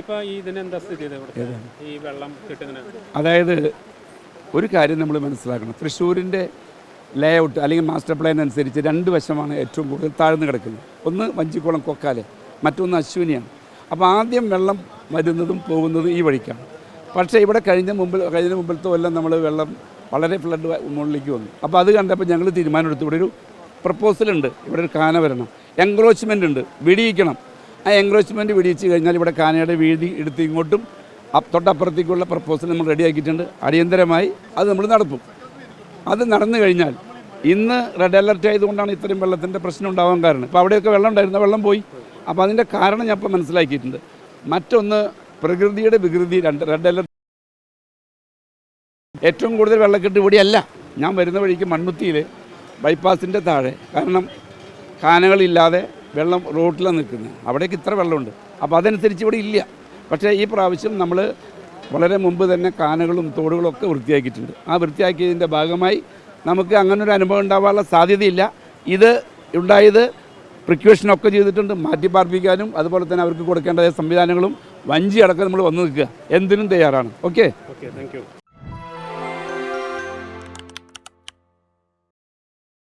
ഇപ്പൊ ഈ ഇതിനെന്താ സ്ഥിതി ഇത് ഈ വെള്ളം കിട്ടുന്ന അതായത് ഒരു കാര്യം നമ്മൾ മനസ്സിലാക്കണം. തൃശ്ശൂരിന്റെ ലേ ഔട്ട് അല്ലെങ്കിൽ മാസ്റ്റർ പ്ലാൻ അനുസരിച്ച് രണ്ട് വശമാണ് ഏറ്റവും കൂടുതൽ താഴ്ന്നു കിടക്കുന്നത്. ഒന്ന് വഞ്ചിക്കുളം കൊക്കാലെ മറ്റൊന്ന് അശ്വിനിയാണ്. അപ്പോൾ ആദ്യം വെള്ളം വരുന്നതും പോകുന്നതും ഈ വഴിക്കാണ്. പക്ഷേ ഇവിടെ കഴിഞ്ഞ മുമ്പിൽ കഴിഞ്ഞ മുമ്പിലത്തെ കൊല്ലം നമ്മൾ വെള്ളം വളരെ ഫ്ലഡ് മുകളിലേക്ക് വന്നു. അപ്പോൾ അത് കണ്ടപ്പോൾ ഞങ്ങൾ തീരുമാനമെടുത്തു. ഇവിടെ ഒരു പ്രപ്പോസലുണ്ട് ഇവിടെ ഒരു കാന വരണം. എൻക്രോച്ച്മെന്റ് ഉണ്ട്. വെടിയിക്കണം. ആ എൻക്രോച്ച്മെന്റ് വെടിയിച്ച് കഴിഞ്ഞാൽ ഇവിടെ കാനയുടെ വീതി എടുത്ത് ഇങ്ങോട്ടും തൊട്ടപ്പുറത്തേക്കുള്ള പ്രപ്പോസൽ നമ്മൾ റെഡിയാക്കിയിട്ടുണ്ട് അടിയന്തരമായി അത് നമ്മൾ നടത്തും. അത് നടന്നു കഴിഞ്ഞാൽ ഇന്ന് റെഡ് അലർട്ട് ആയതുകൊണ്ടാണ് ഇത്രയും വെള്ളത്തിന്റെ പ്രശ്നം ഉണ്ടാവാൻ കാരണം. ഇപ്പോൾ അവിടെയൊക്കെ വെള്ളം ഉണ്ടായിരുന്ന വെള്ളം പോയി. അപ്പോൾ അതിന്റെ കാരണം ഞാൻ ഇപ്പോൾ മനസ്സിലാക്കിയിട്ടുണ്ട്. മറ്റൊന്ന് പ്രകൃതിയുടെ വികൃതി രണ്ട് റെഡ് അലർട്ട് ഏറ്റവും കൂടുതൽ വെള്ളക്കെട്ട് ഇവിടെയല്ല. ഞാൻ വരുന്ന വഴിക്ക് മണ്ണുത്തിയിൽ ബൈപ്പാസിന്റെ താഴെ. കാരണം കാനകളില്ലാതെ വെള്ളം റോട്ടിലാണ് നിൽക്കുന്നത്. അവിടേക്ക് ഇത്ര വെള്ളമുണ്ട്. അപ്പോൾ അതനുസരിച്ച് ഇവിടെ ഇല്ല. പക്ഷേ ഈ പ്രാവശ്യം നമ്മൾ വളരെ മുമ്പ് തന്നെ കാനകളും തോടുകളും ഒക്കെ വൃത്തിയാക്കിയിട്ടുണ്ട്. ആ വൃത്തിയാക്കിയതിന്റെ ഭാഗമായി നമുക്ക് അങ്ങനൊരു അനുഭവം ഉണ്ടാവാനുള്ള സാധ്യതയില്ല. ഇത് ഉണ്ടായത് പ്രിക്വേഷനൊക്കെ ചെയ്തിട്ടുണ്ട്. മാറ്റി പാർപ്പിക്കാനും അതുപോലെ തന്നെ അവർക്ക് കൊടുക്കേണ്ട സംവിധാനങ്ങളും വഞ്ചി അടക്കം നമ്മൾ വന്നു നിൽക്കുക. എന്തിനും തയ്യാറാണ്. ഓക്കെ? Okay thank